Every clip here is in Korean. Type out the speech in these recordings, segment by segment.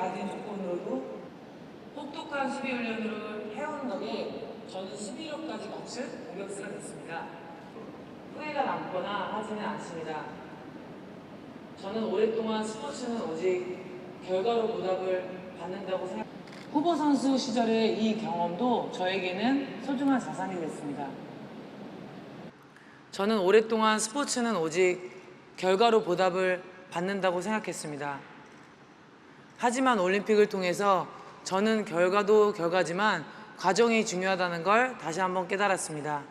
가진 조건으로도 혹독한 수비 훈련을 해온 덕에 저는 수비력까지 갖춘 공격수가 됐습니다. 후회가 남거나 하지는 않습니다. 저는 오랫동안 스포츠는 오직 결과로 보답을 받는다고 생각. 후보 선수 시절의 이 경험도 저에게는 소중한 자산이 됐습니다. 저는 오랫동안 스포츠는 오직 결과로 보답을 받는다고 생각했습니다. 하지만 올림픽을 통해서 저는 결과도 결과지만 과정이 중요하다는 걸 다시 한번 깨달았습니다.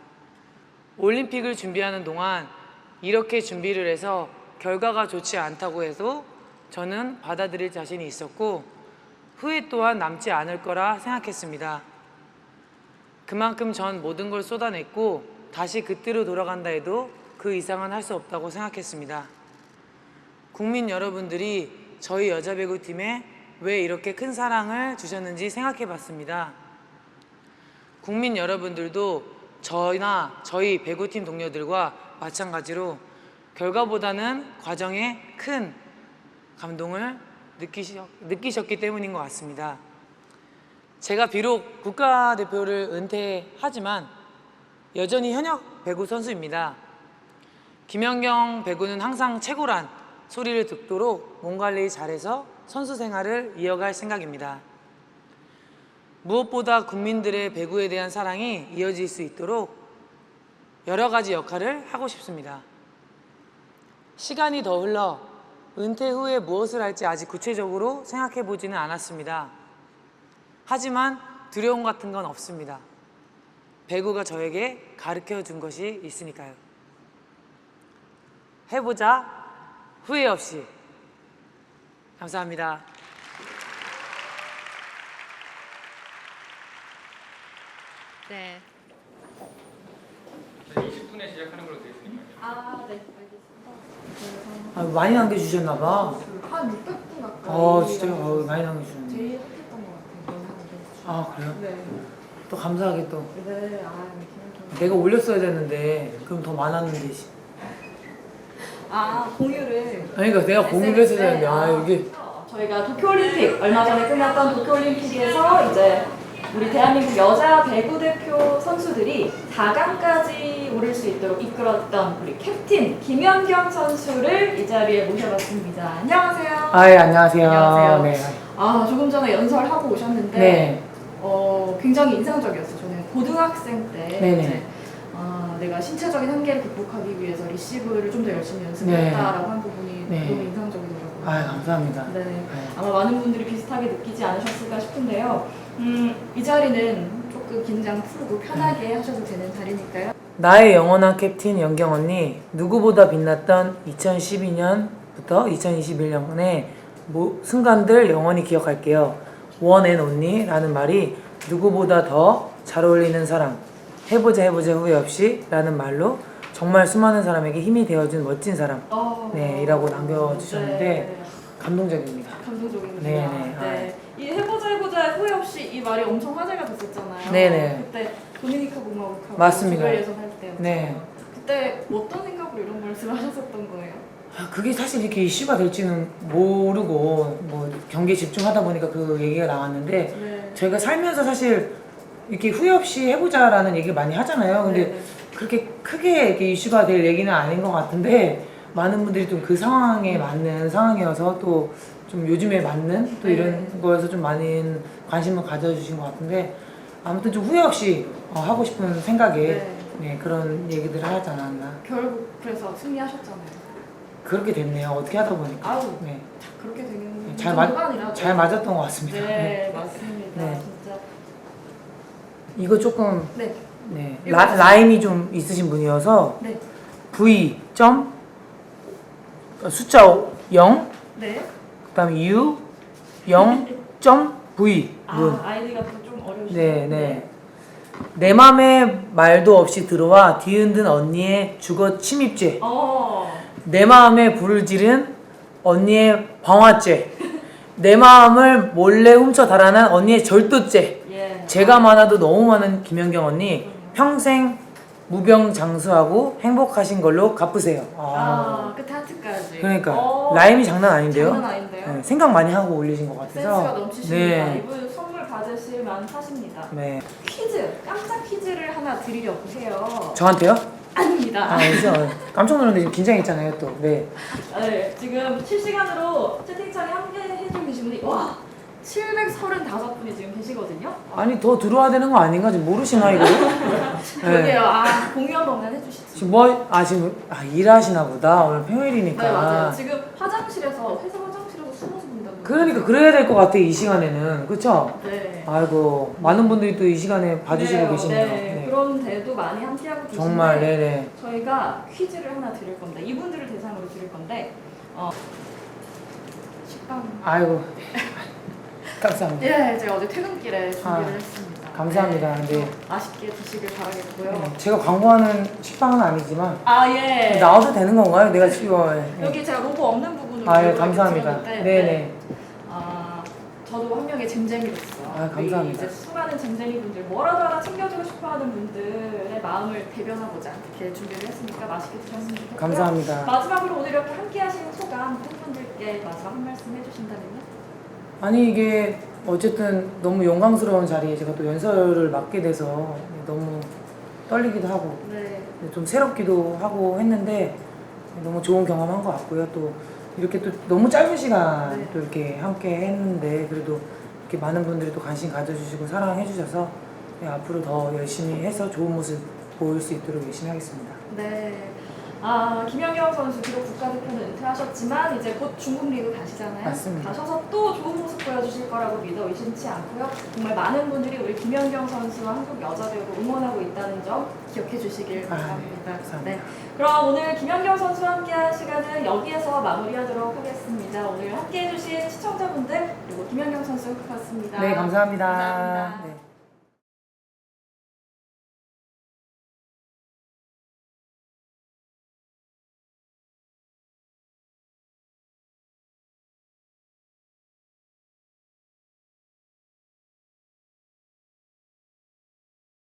올림픽을 준비하는 동안 이렇게 준비를 해서 결과가 좋지 않다고 해도 저는 받아들일 자신이 있었고 후회 또한 남지 않을 거라 생각했습니다. 그만큼 전 모든 걸 쏟아냈고 다시 그때로 돌아간다 해도 그 이상은 할 수 없다고 생각했습니다. 국민 여러분들이 저희 여자 배구 팀에 왜 이렇게 큰 사랑을 주셨는지 생각해 봤습니다. 국민 여러분들도 저나 저희 배구팀 동료들과 마찬가지로 결과보다는 과정에 큰 감동을 느끼셨, 느끼셨기 때문인 것 같습니다. 제가 비록 국가대표를 은퇴하지만 여전히 현역 배구 선수입니다. 김연경 배구는 항상 최고란 소리를 듣도록 몸 관리 잘해서 선수 생활을 이어갈 생각입니다. 무엇보다 국민들의 배구에 대한 사랑이 이어질 수 있도록 여러 가지 역할을 하고 싶습니다. 시간이 더 흘러 은퇴 후에 무엇을 할지 아직 구체적으로 생각해 보지는 않았습니다. 하지만 두려움 같은 건 없습니다. 배구가 저에게 가르쳐 준 것이 있으니까요. 해보자 후회 없이 감사합니다. 네. 20분에 시작하는 걸로 되어 있으니까요. 아, 네. 알겠습니다. 아, 많이 남겨주셨나 봐. 한 600분 가까이. 어, 진짜요? 어, 많이 남겨주셨네. 제일 핫했던 것 같아요. 아, 그래요? 네. 또 감사하게 또. 네, 아, 김현경. 내가 올렸어야 됐는데, 그럼 더 많았는데. 씨. 아, 공유를. 아니, 그러니까 내가 공유를 했어야 되는데, 아, 여기. 저희가 도쿄올림픽 얼마 전에 끝났던 도쿄올림픽에서 이제 우리 대한민국 여자 배구 대표 선수들이 4강까지 오를 수 있도록 이끌었던 우리 캡틴 김연경 선수를 이 자리에 모셔봤습니다. 안녕하세요. 아, 예, 안녕하세요. 안녕하세요. 네. 아 조금 전에 연설하고 오셨는데 네. 어, 굉장히 인상적이었어요. 저는 고등학생 때 네네. 이제 아, 내가 신체적인 한계를 극복하기 위해서 리시브를 좀 더 열심히 네. 연습했다라고 한 부분이 네. 너무 인상적이더라고요. 아, 감사합니다. 네. 네. 아마 많은 분들이 비슷하게 느끼지 않으셨을까 싶은데요. 음, 이 자리는 조금 긴장 풀고 편하게 하셔도 되는 자리니까요. 나의 영원한 캡틴 연경 언니 누구보다 빛났던 2012년부터 2021년의 순간들 영원히 기억할게요. 원앤 언니라는 말이 누구보다 더 잘 어울리는 사람 해보자 해보자 후회 없이 라는 말로 정말 수많은 사람에게 힘이 되어준 멋진 사람 어, 네, 이라고 남겨주셨는데 네. 감동적입니다. 감동적입니다. 네, 네. 네. 이 해보자 해보자 후회 없이 이 말이 엄청 화제가 됐었잖아요. 네, 네. 그때 도미니카 공화국하고 맞습니다. 조별 예선할 때. 네. 그때 어떤 생각으로 이런 말씀을 하셨었던 거예요? 아, 그게 사실 이렇게 이슈가 될지는 모르고 뭐 경기에 집중하다 보니까 그 얘기가 나왔는데 네. 저희가 살면서 사실 이렇게 후회 없이 해보자라는 얘기를 많이 하잖아요. 근데 네. 그렇게 크게 이렇게 이슈가 될 얘기는 아닌 것 같은데 많은 분들이 좀 그 상황에 맞는 상황이어서 또 좀 요즘에 맞는 또 네. 이런 거에서 좀 많은 관심을 가져주신 것 같은데 아무튼 좀 후회 없이 어, 하고 싶은 생각에 네. 네, 그런 얘기들을 하지 않았나 결국 그래서 승리하셨잖아요. 그렇게 됐네요. 어떻게 하다 보니까 아우 네. 그렇게 되는 잘, 맞, 정도만이라도. 잘 맞았던 것 같습니다. 네, 맞습니다. 이거 조금 네. 네, 라. 라인이 좀 있으신 분이어서 네. V 점 어, 숫자 0 네. 그다음에 U 0점 V 문. 아, 아이디가 또좀 어려우시네요. 네, 네. 내 맘에 말도 없이 들어와 뒤흔든 언니의 주거 침입죄. 어. 내 마음에 불을 지른 언니의 방화죄. 내 마음을 몰래 훔쳐 달아난 언니의 절도죄. 예. 제가 많아도 너무 많은 김연경 언니 평생 무병장수하고 행복하신 걸로 갚으세요. 아, 끝에 하트까지. 그러니까 어, 라임이 장난 아닌데요? 장난 아닌데요? 네, 생각 많이 하고 올리신 것 같아서. 센스가 넘치십니다. 네. 이분 선물 받으실 만하십니다. 네. 퀴즈, 깜짝 퀴즈를 하나 드리려고 해요. 저한테요? 아닙니다. 아, 그래서 깜짝 놀랐는데 지금 긴장했잖아요, 또. 네. 네, 지금 실시간으로 채팅창에 함께 해주고 계신 분이 와 735분이 지금 계시거든요. 아니, 더 들어와야 되는 거 아닌가? 지금 모르시나, 이거? 그러게요. 아 공유 한 번만 해주시죠. 지금 뭐, 아, 지금, 아, 일하시나 보다. 오늘 평일이니까. 네 맞아요. 지금 화장실에서 회사 화장실에서 숨어서 본다고. 그러니까 그래야 될 것 같아, 이 시간에는. 그쵸? 네. 아이고, 많은 분들이 또 이 시간에 봐주시고 그래요. 계시네요. 네. 네. 그런 데도 많이 함께하고 계신데 정말, 네네. 저희가 퀴즈를 하나 드릴 건데 이분들을 대상으로 드릴 건데 어, 식빵. 아이고. 감사합니다. 예, 제가 어제 퇴근길에 준비를 아, 했습니다. 감사합니다. 네, 네. 맛있게 드시길 바라겠고요. 네, 제가 광고하는 식빵은 아니지만, 아 예. 나와도 되는 건가요? 내가 지금. 네. 여기 제가 로고 없는 부분으로 아, 예, 감사합니다. 네네. 아, 저도 한 명의 쟁쟁이로서 아, 감사합니다. 이제 수많은 쟁쟁이 분들 뭐라도 하나 챙겨주고 싶어하는 분들의 마음을 대변하고자 이렇게 준비를 했으니까 맛있게 드셨으면 좋겠고요. 감사합니다. 마지막으로 오늘 이렇게 함께하시는 소감 팬분들께 마지막 한 말씀 해주신다면요? 아니 이게 어쨌든 너무 영광스러운 자리에 제가 또 연설을 맡게 돼서 너무 떨리기도 하고 네. 좀 새롭기도 하고 했는데 너무 좋은 경험한 것 같고요. 또 이렇게 또 너무 짧은 시간 네. 또 이렇게 함께 했는데 그래도 이렇게 많은 분들이 또 관심 가져주시고 사랑해 주셔서 네, 앞으로 더 열심히 해서 좋은 모습 보일 수 있도록 열심히 하겠습니다. 네. 아 김연경 선수 비록 국가대표는 은퇴하셨지만 이제 곧 중국 리그 가시잖아요. 맞습니다. 가셔서 또 좋은 모습 보여주실 거라고 믿어 의심치 않고요. 정말 많은 분들이 우리 김연경 선수와 한국 여자 배우를 응원하고 있다는 점 기억해 주시길 아, 바랍니다. 감사합니다. 네. 그럼 오늘 김연경 선수와 함께한 시간은 여기에서 마무리하도록 하겠습니다. 오늘 함께해 주신 시청자분들 그리고 김연경 선수였습니다. 네 감사합니다. 감사합니다. 네.